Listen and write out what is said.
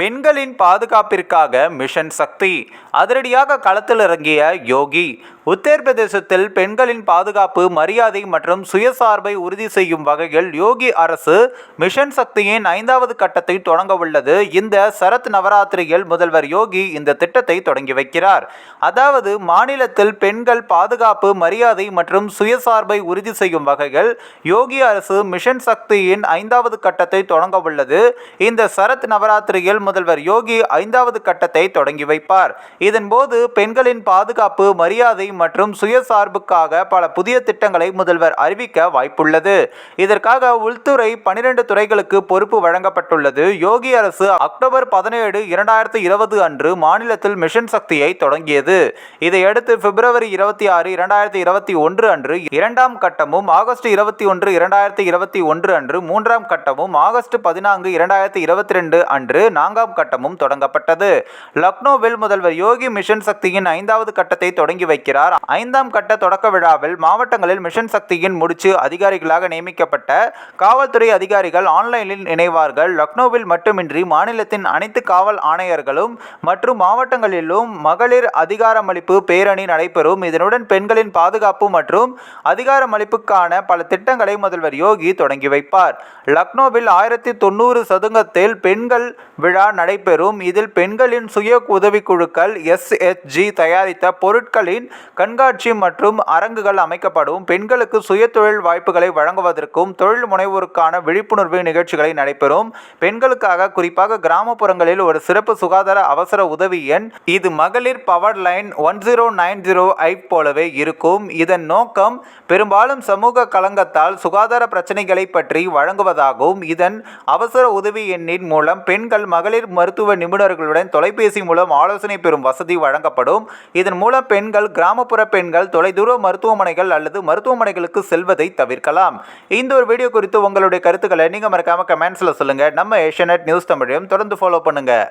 பெண்களின் பாதுகாப்பிற்காக மிஷன் சக்தி. அதிரடியாக களத்தில் இறங்கிய யோகி உத்தரப்பிரதேசத்தில் பெண்களின் பாதுகாப்பு மரியாதை மற்றும் சுயசார்பை உறுதி செய்யும் வகையில் யோகி அரசு மிஷன் சக்தியின் ஐந்தாவது கட்டத்தை தொடங்க உள்ளது. இந்த சரத் நவராத்திரியில் முதல்வர் யோகி இந்த திட்டத்தை தொடங்கி வைக்கிறார். அதாவது மாநிலத்தில் பெண்கள் பாதுகாப்பு மரியாதை மற்றும் சுயசார்பை உறுதி செய்யும் வகையில் யோகி அரசு மிஷன் சக்தியின் ஐந்தாவது கட்டத்தை தொடங்க உள்ளது. இந்த சரத் நவராத்திரியில் முதல்வர் யோகி ஐந்தாவது கட்டத்தை தொடங்கி வைப்பார். இதன்போது பெண்களின் பாதுகாப்பு மரியாதை மற்றும் சுயசார்புக்காக பல புதிய திட்டங்களை முதல்வர் அறிவிக்க வாய்ப்புள்ளது. இதற்காக உள்துறை பனிரெண்டு துறைகளுக்கு பொறுப்பு வழங்கப்பட்டுள்ளது. யோகி அரசு அக்டோபர் பதினேழு இரண்டாயிரத்தி இருபது அன்று மாநிலத்தில் மிஷன் சக்தியை தொடங்கியது. இதையடுத்து பிப்ரவரி இருபத்தி ஆறு இரண்டாயிரத்தி இருபத்தி ஒன்று அன்று இரண்டாம் கட்டமும் ஆகஸ்ட் இருபத்தி ஒன்று இரண்டாயிரத்தி இருபத்தி ஒன்று அன்று மூன்றாம் கட்டமும் ஆகஸ்ட் பதினான்கு இரண்டாயிரத்தி இருபத்தி ரெண்டு அன்று நான்காம் கட்டமும் தொடங்கப்பட்டது. லக்னோவில் முதல்வர் யோகி யோகி மிஷன் சக்தியின் ஐந்தாவது கட்டத்தை தொடங்கி வைக்கிறார். ஐந்தாம் கட்ட தொடக்க விழாவில் மாவட்டங்களில் மிஷன் சக்தியின் முடிச்சு அதிகாரிகளாக நியமிக்கப்பட்ட காவல்துறை அதிகாரிகள் ஆன்லைனில் இணைவார்கள். லக்னோவில் மட்டுமின்றி மாநிலத்தின் அனைத்து காவல் ஆணையர்களும் மற்றும் மாவட்டங்களிலும் மகளிர் அதிகாரமளிப்பு பேரணி நடைபெறும். இதனுடன் பெண்களின் பாதுகாப்பு மற்றும் அதிகாரமளிப்புக்கான பல திட்டங்களை முதல்வர் யோகி தொடங்கி வைப்பார். லக்னோவில் ஆயிரத்தி தொண்ணூறு சதுங்கத்தில் பெண்கள் விழா நடைபெறும். இதில் பெண்களின் சுய உதவிக்குழுக்கள் எஸ்எச்ஜி தயாரித்த பொருட்களின் கண்காட்சி மற்றும் அரங்குகள் அமைக்கப்படும். பெண்களுக்கு சுய தொழில் வாய்ப்புகளை வழங்குவதற்கும் தொழில் முனைவோருக்கான விழிப்புணர்வு நிகழ்ச்சிகளை நடைபெறும். பெண்களுக்காக குறிப்பாக கிராமப்புறங்களில் ஒரு சிறப்பு சுகாதார அவசர உதவி எண் இது மகளிர் power line one zero nine zero ஐப் போலவே இருக்கும். இதன் நோக்கம் பெரும்பாலும் சமூக களங்கத்தால் சுகாதார பிரச்சனைகளை பற்றி வழங்குவதாகவும் இதன் அவசர உதவி எண்ணின் மூலம் பெண்கள் மகளிர் மருத்துவ நிபுணர்களுடன் தொலைபேசி மூலம் ஆலோசனை பெறும் வசதி வழங்கப்படும். இதன் மூலம் பெண்கள் கிராமப்புற பெண்கள் தொலைதூர மருத்துவமனைகள் அல்லது மருத்துவமனைகளுக்கு செல்வதை தவிர்க்கலாம். இந்த ஒரு வீடியோ குறித்து உங்களுடைய கருத்துக்களை நீங்கள் மறக்காமல் கமெண்ட்ஸில் சொல்லுங்கள் நம்ம ஏஷியநெட் நியூஸ் தமிழையும் தொடர்ந்து ஃபாலோ பண்ணுங்கள்